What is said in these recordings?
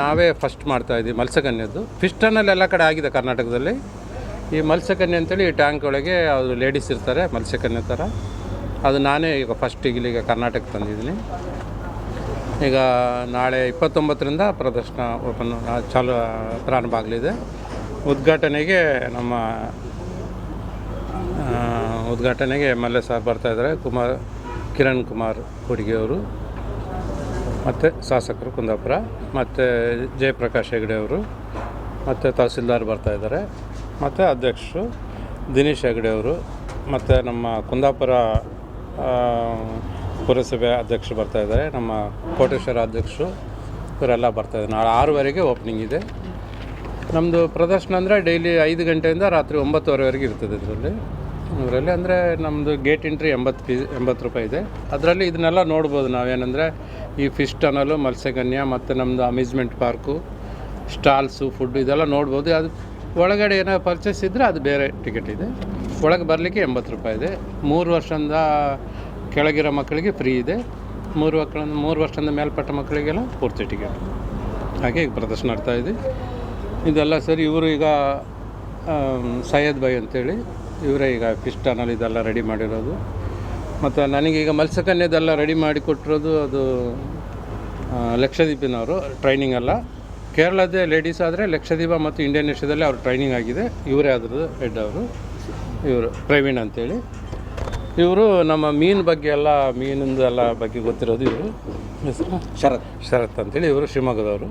ನಾವೇ ಫಸ್ಟ್ ಮಾಡ್ತಾ ಇದ್ದೀವಿ ಮಲ್ಸಕನ್ಯದ್ದು. ಫಿಶ್ ಟನ್ನಲ್ಲಿ ಎಲ್ಲ ಕಡೆ ಆಗಿದೆ ಕರ್ನಾಟಕದಲ್ಲಿ. ಈ ಮಲ್ಸಕನ್ಯ ಅಂತೇಳಿ ಈ ಟ್ಯಾಂಕ್ ಒಳಗೆ ಅವರು ಲೇಡೀಸ್ ಇರ್ತಾರೆ, ಮಲ್ಸಕನ್ಯ ಥರ ಅದು ನಾನೇ ಈಗ ಫಸ್ಟ್ ಈಗ ಕರ್ನಾಟಕ ತಂದಿದ್ದೀನಿ. ಈಗ ನಾಳೆ ಇಪ್ಪತ್ತೊಂಬತ್ತರಿಂದ ಪ್ರದರ್ಶನ ಓಪನ್ ಚಾಲು, ಪ್ರಾರಂಭ ಆಗಲಿದೆ. ಉದ್ಘಾಟನೆಗೆ ನಮ್ಮ ಉದ್ಘಾಟನೆಗೆ ಎಂ ಎಲ್ ಎ ಸಾರ್ ಬರ್ತಾಯಿದ್ದಾರೆ ಕುಮಾರ್, ಕಿರಣ್ ಕುಮಾರ್ ಹುಡುಗಿಯವರು ಮತ್ತು ಶಾಸಕರು ಕುಂದಾಪುರ, ಮತ್ತು ಜಯಪ್ರಕಾಶ್ ಹೆಗಡೆ ಅವರು, ಮತ್ತು ತಹಸೀಲ್ದಾರ್ ಬರ್ತಾಯಿದ್ದಾರೆ ಮತ್ತು ಅಧ್ಯಕ್ಷರು ದಿನೇಶ್ ಹೆಗಡೆ ಅವರು, ಮತ್ತು ನಮ್ಮ ಕುಂದಾಪುರ ಪುರಸಭೆ ಅಧ್ಯಕ್ಷರು ಬರ್ತಾಯಿದ್ದಾರೆ ನಮ್ಮ ಕೋಟೇಶ್ವರ ಅಧ್ಯಕ್ಷರು ಇವರೆಲ್ಲ ಬರ್ತಾಯಿದ್ದಾರೆ ನಾಳೆ ಆರೂವರೆಗೆ ಓಪನಿಂಗ್ ಇದೆ. ನಮ್ಮದು ಪ್ರದರ್ಶನ ಅಂದರೆ ಡೈಲಿ ಐದು ಗಂಟೆಯಿಂದ ರಾತ್ರಿ ಒಂಬತ್ತುವರೆವರೆಗೆ ಇರ್ತದೆ ಇದರಲ್ಲಿ. ಇದರಲ್ಲಿ ಅಂದರೆ ನಮ್ಮದು ಗೇಟ್ ಎಂಟ್ರಿ ಎಂಬತ್ತು ಫೀಸ್ ಎಂಬತ್ತು ರೂಪಾಯಿ ಇದೆ. ಅದರಲ್ಲಿ ಇದನ್ನೆಲ್ಲ ನೋಡ್ಬೋದು ನಾವೇನಂದರೆ ಈ ಫಿಶ್ ಟನಲು ಮಲ್ಸೆಗನ್ಯ ಮತ್ತು ನಮ್ಮದು ಅಮ್ಯೂಸ್ಮೆಂಟ್ ಪಾರ್ಕು ಸ್ಟಾಲ್ಸು ಫುಡ್ ಇದೆಲ್ಲ ನೋಡ್ಬೋದು. ಅದು ಒಳಗಡೆ ಏನೋ ಪರ್ಚೇಸ್ ಇದ್ದರೆ ಅದು ಬೇರೆ ಟಿಕೆಟ್ ಇದೆ. ಒಳಗೆ ಬರಲಿಕ್ಕೆ ಎಂಬತ್ತು ರೂಪಾಯಿ ಇದೆ. ಮೂರು ವರ್ಷದಿಂದ ಕೆಳಗಿರೋ ಮಕ್ಕಳಿಗೆ ಫ್ರೀ ಇದೆ. ಮೂರು ಮಕ್ಕಳ ಮೂರು ವರ್ಷದಿಂದ ಮೇಲ್ಪಟ್ಟ ಮಕ್ಕಳಿಗೆಲ್ಲ ಪೂರ್ತಿ ಟಿಕೆಟ್ ಹಾಗೆ ಈಗ ಪ್ರದರ್ಶನ ಆಡ್ತಾ ಇದೆ. ಇದೆಲ್ಲ ಸರಿ, ಇವರು ಈಗ ಸೈಯದ್ ಬೈ ಅಂತೇಳಿ ಇವರೇ ಈಗ ಫಿಶ್ ಟನಲ್ ಇದೆಲ್ಲ ರೆಡಿ ಮಾಡಿರೋದು. ಮತ್ತು ನನಗೀಗ ಮತ್ಸ್ಯಕನ್ಯದೆಲ್ಲ ರೆಡಿ ಮಾಡಿ ಕೊಟ್ಟಿರೋದು ಅದು ಲಕ್ಷದೀಪಿನವರು ಟ್ರೈನಿಂಗ್ ಅಲ್ಲ. ಕೇರಳದ ಲೇಡೀಸ್ ಆದರೆ ಲಕ್ಷದೀಪ ಮತ್ತು ಇಂಡಿಯನ್ ಏಷ್ಯಾದಲ್ಲಿ ಅವ್ರ ಟ್ರೈನಿಂಗ್ ಆಗಿದೆ. ಇವರೇ ಅದ್ರದ್ದು ಹೆಡ್ ಅವರು. ಇವರು ಪ್ರವೀಣ್ ಅಂತೇಳಿ. ಇವರು ನಮ್ಮ ಮೀನು ಬಗ್ಗೆ ಎಲ್ಲ ಮೀನಿಂದು ಎಲ್ಲ ಬಗ್ಗೆ ಗೊತ್ತಿರೋದು ಇವರು. ಹೆಸರು? ಶರತ್. ಶರತ್ ಅಂತೇಳಿ ಇವರು ಶಿವಮೊಗ್ಗದವರು.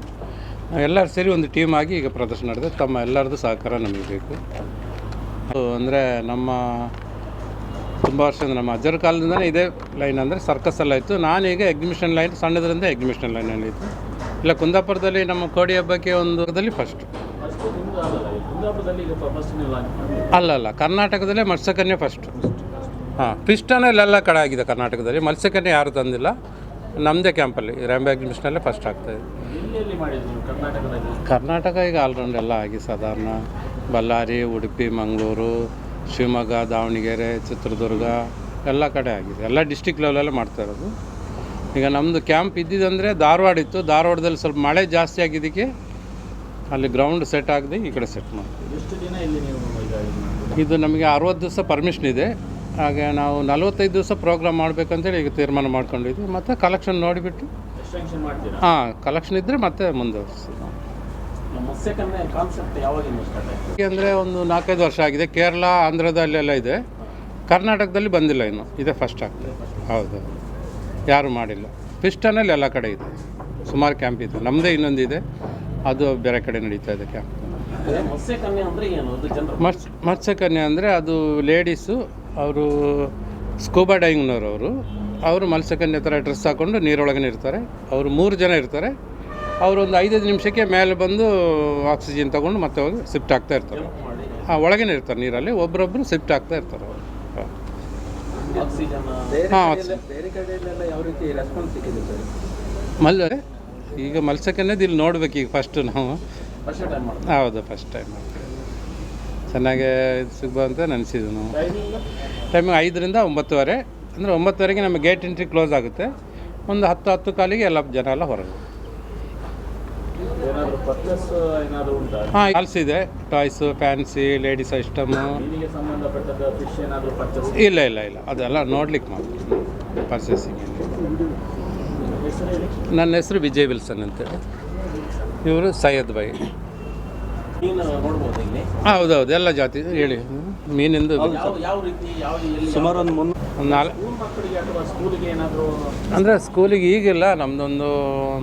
ಎಲ್ಲರೂ ಸೇರಿ ಒಂದು ಟೀಮ್ ಆಗಿ ಈಗ ಪ್ರದರ್ಶನ ನಡೆದ ತಮ್ಮ ಎಲ್ಲರದ್ದು ಸಹಕಾರ ನಮಗೆ ಬೇಕು. ಅಂದರೆ ನಮ್ಮ ತುಂಬ ವರ್ಷದಿಂದ ನಮ್ಮ ಅಜ್ಜರ ಕಾಲದಿಂದನೇ ಇದೇ ಲೈನ್ ಅಂದರೆ ಇತ್ತು. ನಾನು ಈಗ ಎಕ್ಸಿಬಿಷನ್ ಲೈನ್ ಸಣ್ಣದರಿಂದ ಎಕ್ಸಿಬಿಷನ್ ಲೈನಲ್ಲಿ ಇತ್ತು ಇಲ್ಲ ಕುಂದಾಪುರದಲ್ಲಿ ನಮ್ಮ ಕೋಡಿ ಹಬ್ಬಕ್ಕೆ ಒಂದು ಫಸ್ಟ್ ಅಲ್ಲ ಅಲ್ಲ ಕರ್ನಾಟಕದಲ್ಲೇ ಮತ್ಸ್ಯಕನ್ಯೆ ಫಸ್ಟ್ ಹಾಂ ಪಿಸ್ಟನ ಎಲ್ಲ ಕಡೆ ಆಗಿದೆ ಕರ್ನಾಟಕದಲ್ಲಿ. ಮತ್ಸ್ಯಕನ್ಯೆ ಯಾರು ತಂದಿಲ್ಲ. ನಮ್ಮದೇ ಕ್ಯಾಂಪಲ್ಲಿ ರ್ಯಾಂಬೆ ಎಕ್ಸಿಬಿಷನಲ್ಲೇ ಫಸ್ಟ್ ಆಗ್ತಾಯಿದೆ ಕರ್ನಾಟಕ ಈಗ ಆಲ್ರೌಂಡ್ ಎಲ್ಲ ಆಗಿ ಸಾಧಾರಣ. ಬಳ್ಳಾರಿ ಉಡುಪಿ ಮಂಗಳೂರು ಶಿವಮೊಗ್ಗ ದಾವಣಗೆರೆ ಚಿತ್ರದುರ್ಗ ಎಲ್ಲ ಕಡೆ ಆಗಿದೆ. ಎಲ್ಲ ಡಿಸ್ಟಿಕ್ ಲೆವೆಲಲ್ಲಿ ಮಾಡ್ತಾ ಇರೋದು. ಈಗ ನಮ್ಮದು ಕ್ಯಾಂಪ್ ಇದ್ದಿದ್ದಂದರೆ ಧಾರವಾಡ ಇತ್ತು. ಧಾರವಾಡದಲ್ಲಿ ಸ್ವಲ್ಪ ಮಳೆ ಜಾಸ್ತಿ ಆಗಿದ್ದಕ್ಕೆ ಅಲ್ಲಿ ಗ್ರೌಂಡ್ ಸೆಟ್ ಆಗದೆ ಈ ಕಡೆ ಸೆಟ್ ಮಾಡ್ತೀವಿ. ಇದು ನಮಗೆ ಅರವತ್ತು ದಿವಸ ಪರ್ಮಿಷನ್ ಇದೆ. ಹಾಗೆ ನಾವು ನಲವತ್ತೈದು ದಿವಸ ಪ್ರೋಗ್ರಾಮ್ ಮಾಡಬೇಕಂತೇಳಿ ಈಗ ತೀರ್ಮಾನ ಮಾಡ್ಕೊಂಡಿದ್ವಿ ಮತ್ತು ಕಲೆಕ್ಷನ್ ನೋಡಿಬಿಟ್ಟು ಹಾಂ ಕಲೆಕ್ಷನ್ ಇದ್ದರೆ ಮತ್ತೆ ಮುಂದುವರಿಸ್ತೀವಿ ನಾವು ಮತ್ಸ್ಯಕನ್ಯೆ ಕಾನ್ಸೆಪ್ಟ್ ಯಾವಾಗಿಂದ ಸ್ಟಾರ್ಟ್ ಆಯ್ತು? ಅಂದರೆ ಒಂದು ನಾಲ್ಕೈದು ವರ್ಷ ಆಗಿದೆ. ಕೇರಳ ಆಂಧ್ರದಲ್ಲೆಲ್ಲ ಇದೆ. ಕರ್ನಾಟಕದಲ್ಲಿ ಬಂದಿಲ್ಲ ಇನ್ನು. ಇದೇ ಫಸ್ಟ್ ಆಗ್ತದೆ ಹೌದು. ಯಾರು ಮಾಡಿಲ್ಲ. ಪಿಸ್ಟನಲ್ಲಿ ಎಲ್ಲ ಕಡೆ ಇದೆ. ಸುಮಾರು ಕ್ಯಾಂಪ್ ಇದೆ. ನಮ್ಮದೇ ಇನ್ನೊಂದಿದೆ. ಅದು ಬೇರೆ ಕಡೆ ನಡೀತಾ ಇದೆ ಕ್ಯಾಂಪ್ ಮತ್ಸ್ಯ ಮತ್ಸ್ಯಕನ್ಯೆ ಅಂದ್ರೆ ಅದು ಜನರು ಮತ್ಸ್ ಮತ್ಸ್ಯಕನ್ಯೆ ಅಂದರೆ ಅದು ಲೇಡೀಸು ಅವರು ಸ್ಕೂಬಾ ಡೈವಿಂಗ್ನವರು ಅವರು. ಅವರು ಮತ್ಸ್ಯಕನ್ಯೆ ಥರ ಡ್ರೆಸ್ ಹಾಕ್ಕೊಂಡು ನೀರೊಳಗನೆ ಇರ್ತಾರೆ. ಅವರು ಮೂರು ಜನ ಇರ್ತಾರೆ. ಅವರು ಒಂದು ಐದೈದು ನಿಮಿಷಕ್ಕೆ ಮೇಲೆ ಬಂದು ಆಕ್ಸಿಜನ್ ತಗೊಂಡು ಮತ್ತೆ ಹೋಗಿ ಶಿಫ್ಟ್ ಆಗ್ತಾ ಇರ್ತಾರೆ. ಹಾಂ ಒಳಗೇನೆ ಇರ್ತಾರೆ ನೀರಲ್ಲಿ. ಒಬ್ಬರೊಬ್ಬರು ಶಿಫ್ಟ್ ಆಗ್ತಾ ಇರ್ತಾರೆ ಅವರು. ಆಕ್ಸಿಜನ್ ಹಾಂ ಬೇರೆ ಕಡೆಯಲ್ಲೆಲ್ಲ ಯಾವ ರೀತಿ ರೆಸ್ಪಾನ್ಸ್ ಸಿಕ್ಕಿದೆ ಸರ್? ಮಲ್ಲ ಈಗ ಮತ್ಸ್ಯಕನ್ಯದ ಇಲ್ಲಿ ನೋಡ್ಬೇಕು ಈಗ ಫಸ್ಟು ನಾವು. ಫಸ್ಟ್ ಟೈಮ್ ಮಾಡ್ತಾರೆ? ಹೌದು ಫಸ್ಟ್ ಟೈಮ್ ಚೆನ್ನಾಗೇ ಇದು ಅಂತ ನೆನೆಸಿದ್ವಿ ನಾವು. ಟೈಮಿಂಗ್ ಟೈಮಿಂಗ್ ಐದರಿಂದ ಒಂಬತ್ತುವರೆ. ಅಂದರೆ ಒಂಬತ್ತುವರೆಗೆ ನಮ್ಮ ಗೇಟ್ ಎಂಟ್ರಿ ಕ್ಲೋಸ್ ಆಗುತ್ತೆ. ಒಂದು ಹತ್ತು ಹತ್ತು ಕಾಲಿಗೆ ಎಲ್ಲ ಜನ ಎಲ್ಲ ಹೊರಗೆ ಏನಾದರೂ ಪರ್ಚೇಸ್ ಏನಾದರೂ ಉಂಟಾ ಹಾಂ ಆಲ್ಸ್ ಇದೆ. ಟಾಯ್ಸು ಫ್ಯಾನ್ಸಿ ಲೇಡೀಸ್ ಐಟಮು ಇಲ್ಲ ಇಲ್ಲ ಇಲ್ಲ. ಅದೆಲ್ಲ ನೋಡ್ಲಿಕ್ಕೆ ಮಾತ್ರ. ಪರ್ಚೇಸಿಂಗ್ ನನ್ನ ಹೆಸರು ವಿಜಯ್ ವಿಲ್ಸನ್ ಅಂತೇಳಿ. ಇವರು ಸೈಯದ್ ಇಲ್ಲಿ ಹೌದೌದು ಎಲ್ಲ ಜಾತಿ ಹೇಳಿ. ಮೀನಿಂದು ಯಾವ ಯಾವ ರೀತಿ ಯಾವ ಎಲ್ಲಿ ಸುಮಾರು ಒಂದು ಮುನ್ನೂರು ಒಂದು ನಾಲ್ಕು ಮಕ್ಕಳಿಗೆ ಸ್ಕೂಲಿಗೆ ಏನಾದರೂ ಅಂದರೆ ಸ್ಕೂಲಿಗೆ ಈಗಿಲ್ಲ ನಮ್ಮದೊಂದು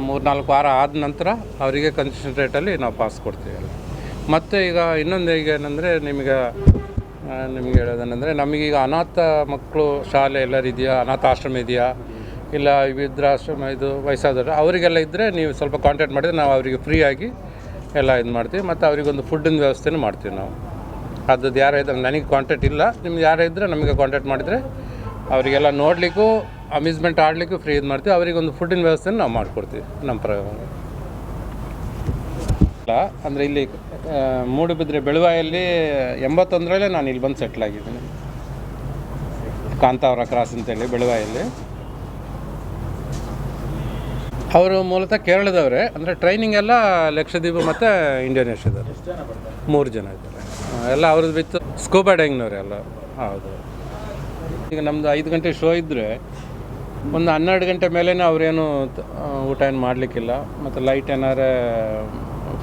ಮೂರು ನಾಲ್ಕು ವಾರ ಆದ ನಂತರ ಅವರಿಗೆ ಕನ್ಸೆಷನ್ ರೇಟಲ್ಲಿ ನಾವು ಪಾಸ್ ಕೊಡ್ತೀವಿ ಮತ್ತೆ ಮತ್ತು ಈಗ ಇನ್ನೊಂದು ಈಗ ಏನಂದರೆ ನಿಮಗೆ ನಿಮ್ಗೆ ಹೇಳೋದೇನೆಂದರೆ ನಮಗೀಗ ಅನಾಥ ಮಕ್ಕಳು ಶಾಲೆ ಎಲ್ಲರೂ ಇದೆಯಾ? ಅನಾಥ ಆಶ್ರಮ ಇದೆಯಾ? ಇಲ್ಲ ವೃದ್ಧಾಶ್ರಮ ಇದು ವಯಸ್ಸಾದವರು ಅವರಿಗೆಲ್ಲ ಇದ್ದರೆ ನೀವು ಸ್ವಲ್ಪ ಕಾಂಟ್ಯಾಕ್ಟ್ ಮಾಡಿದರೆ ನಾವು ಅವರಿಗೆ ಫ್ರೀಯಾಗಿ ಎಲ್ಲ ಇದು ಮಾಡ್ತೀವಿ, ಮತ್ತು ಅವರಿಗೊಂದು ಫುಡ್ಡಿನ ವ್ಯವಸ್ಥೆನೂ ಮಾಡ್ತೀವಿ ನಾವು. ಅದ್ರದ್ದು ಯಾರು ಇದ್ರೆ, ನನಗೆ ಕಾಂಟ್ಯಾಕ್ಟ್ ಇಲ್ಲ. ನಿಮ್ಗೆ ಯಾರೇ ಇದ್ದರೆ ನಮಗೆ ಕಾಂಟ್ಯಾಕ್ಟ್ ಮಾಡಿದರೆ ಅವರಿಗೆಲ್ಲ ನೋಡಲಿಕ್ಕೂ ಅಮ್ಯೂಸ್ಮೆಂಟ್ ಆಡಲಿಕ್ಕೂ ಫ್ರೀ ಇದು ಮಾಡ್ತೀವಿ. ಅವರಿಗೊಂದು ಫುಡ್ಡಿನ ವ್ಯವಸ್ಥೆನ ನಾವು ಮಾಡಿಕೊಡ್ತೀವಿ, ನಮ್ಮ ಪ್ರ ಅಲ್ಲ ಅಂದರೆ ಇಲ್ಲಿ ಮೂಡುಬಿದ್ರೆ ಬೆಳುವಾಯಲ್ಲಿ ಎಂಬತ್ತೊಂದರಲ್ಲೇ ನಾನು ಇಲ್ಲಿ ಬಂದು ಸೆಟ್ಲ್ ಆಗಿದ್ದೀನಿ. ಕಾಂತಾವರ ಕ್ರಾಸ್ ಅಂತೇಳಿ, ಬೆಳುವಾಯಲ್ಲಿ. ಅವರು ಮೂಲತಃ ಕೇರಳದವರೇ. ಅಂದರೆ ಟ್ರೈನಿಂಗ್ ಎಲ್ಲ ಲಕ್ಷದ್ವೀಪ ಮತ್ತು ಇಂಡೋನೇಷ್ಯಾದವರು ಮೂರು ಜನ ಇದ್ದಾರೆ. ಎಲ್ಲ ಅವ್ರದ್ದು ಬಿತ್ತು ಸ್ಕೂಬಾ ಡೈಂಗ್ನವ್ರು ಎಲ್ಲ. ಹೌದು. ಈಗ ನಮ್ಮದು ಐದು ಗಂಟೆ ಶೋ ಇದ್ದರೆ ಒಂದು ಹನ್ನೆರಡು ಗಂಟೆ ಮೇಲೇ ಅವರೇನು ಊಟ ಏನು ಮಾಡಲಿಕ್ಕಿಲ್ಲ. ಮತ್ತು ಲೈಟ್ ಏನಾರ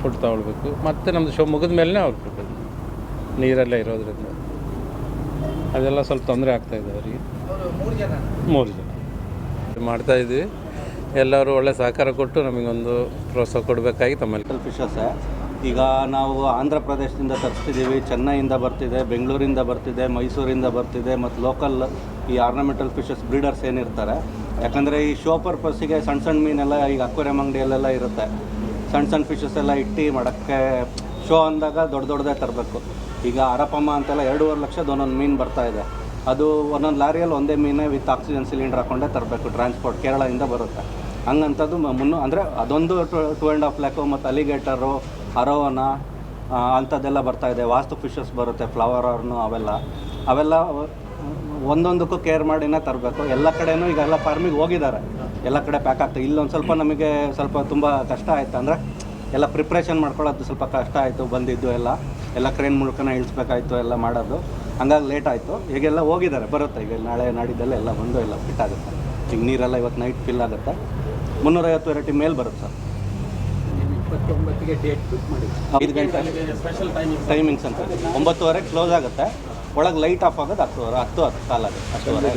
ಫುಡ್ ತಗೊಳ್ಬೇಕು. ಮತ್ತು ನಮ್ಮದು ಶೋ ಮುಗಿದ ಮೇಲೇ ಅವ್ರು ಫುಡ್ ನೀರಲ್ಲೇ ಇರೋದ್ರಿಂದ. ಅದೆಲ್ಲ ಸ್ವಲ್ಪ ತೊಂದರೆ ಆಗ್ತಾಯಿದೆ ಅವರಿಗೆ. ಮೂರು ಜನ. ಮಾಡ್ತಾ ಇದ್ವಿ. ಎಲ್ಲರೂ ಒಳ್ಳೆ ಸಹಕಾರ ಕೊಟ್ಟು ನಮಗೊಂದು ಪ್ರೋತ್ಸಾಹ ಕೊಡಬೇಕಾಗಿ ತಮ್ಮಲ್ಲಿ ಫಿಶಸ್ ಈಗ ನಾವು ಆಂಧ್ರ ಪ್ರದೇಶದಿಂದ ತರಿಸ್ತಿದ್ದೀವಿ, ಚೆನ್ನೈಯಿಂದ ಬರ್ತಿದೆ, ಬೆಂಗಳೂರಿಂದ ಬರ್ತಿದೆ, ಮೈಸೂರಿಂದ ಬರ್ತಿದೆ, ಮತ್ತು ಲೋಕಲ್ ಈ ಆರ್ನಮೆಂಟಲ್ ಫಿಶಸ್ ಬ್ರೀಡರ್ಸ್ ಏನಿರ್ತಾರೆ. ಯಾಕಂದರೆ ಈ ಶೋ ಪರ್ಪಸ್ಸಿಗೆ ಸಣ್ಣ ಸಣ್ಣ ಮೀನೆಲ್ಲ ಈಗ ಅಕ್ವೇರಿಯಂ ಅಂಗಡಿಯಲ್ಲೆಲ್ಲ ಇರುತ್ತೆ. ಸಣ್ಣ ಸಣ್ಣ ಫಿಶಸ್ ಎಲ್ಲ ಇಟ್ಟು ಮಾಡೋಕ್ಕೆ ಶೋ ಅಂದಾಗ ದೊಡ್ಡ ದೊಡ್ಡದೇ ತರಬೇಕು. ಈಗ ಅರಪಮ್ಮ ಅಂತೆಲ್ಲ ಎರಡೂವರೆ ಲಕ್ಷದ ಒಂದೊಂದು ಮೀನು ಬರ್ತಾ ಇದೆ. ಅದು ಒಂದೊಂದು ಲಾರಿಯಲ್ಲಿ ಒಂದೇ ಮೀನೇ ವಿತ್ ಆಕ್ಸಿಜನ್ ಸಿಲಿಂಡರ್ ಹಾಕೊಂಡೇ ತರಬೇಕು ಟ್ರಾನ್ಸ್ಪೋರ್ಟ್ ಕೇರಳದಿಂದ ಬರುತ್ತೆ. ಹಂಗಂಥದ್ದು ಮುನ್ನೂ ಅಂದರೆ ಅದೊಂದು two two and half lakh ಮತ್ತು ಅಲಿಗೇಟರು ಅರೋವನ ಅಂಥದ್ದೆಲ್ಲ ಬರ್ತಾ ಇದೆ. ವಾಸ್ತು ಫಿಶಸ್ ಬರುತ್ತೆ ಫ್ಲವರ್ ಅವ್ರನ್ನು ಅವೆಲ್ಲ. ಅವೆಲ್ಲ ಒಂದೊಂದಕ್ಕೂ ಕೇರ್ ಮಾಡಿನೇ ತರಬೇಕು. ಎಲ್ಲ ಕಡೆನೂ ಈಗ ಎಲ್ಲ ಫಾರ್ಮಿಗೆ ಹೋಗಿದ್ದಾರೆ. ಎಲ್ಲ ಕಡೆ ಪ್ಯಾಕ್ ಆಗ್ತದೆ ಇಲ್ಲೊಂದು ಸ್ವಲ್ಪ ನಮಗೆ ಸ್ವಲ್ಪ ತುಂಬ ಕಷ್ಟ ಆಯಿತು ಅಂದರೆ ಎಲ್ಲ ಪ್ರಿಪ್ರೇಷನ್ ಮಾಡ್ಕೊಳ್ಳೋದು ಸ್ವಲ್ಪ ಕಷ್ಟ ಆಯಿತು, ಬಂದಿದ್ದು ಎಲ್ಲ. ಎಲ್ಲ ಕ್ರೇನ್ ಮೂಲಕನ ಇಳಿಸ್ಬೇಕಾಯ್ತು, ಎಲ್ಲ ಮಾಡೋದು. ಹಂಗಾಗಿ ಲೇಟ್ ಆಯಿತು. ಈಗೆಲ್ಲ ಹೋಗಿದ್ದಾರೆ, ಬರುತ್ತೆ. ಈಗ ನಾಳೆ ನಾಡಿದ್ದೆಲ್ಲ ಎಲ್ಲ ಬಂದು ಎಲ್ಲ ಫಿಟ್ ಆಗುತ್ತೆ. ಈಗ ನೀರೆಲ್ಲ ಇವತ್ತು ನೈಟ್ ಫಿಲ್ ಆಗುತ್ತೆ. ಮುನ್ನೂರೈವತ್ತು ವೆರೈಟಿ ಮೇಲೆ ಬರುತ್ತೆ ಸರ್. ನೀವು ಇಪ್ಪತ್ತೊಂಬತ್ತಿಗೆ ಡೇಟ್ ಬುಕ್ ಮಾಡಿ ಐದು ಗಂಟೆ. ಸ್ಪೆಷಲ್ ಟೈಮಿಂಗ್ ಟೈಮಿಂಗ್ಸ್ ಅಂತ. ಒಂಬತ್ತುವರೆಗೆ ಕ್ಲೋಸ್ ಆಗುತ್ತೆ. ಒಳಗೆ ಲೈಟ್ ಆಫ್ ಆಗೋದು ಹತ್ತುವರೆ ಹತ್ತು ಹತ್ತು ಕಾಲಾಗುತ್ತೆ ಅಷ್ಟುವರೆ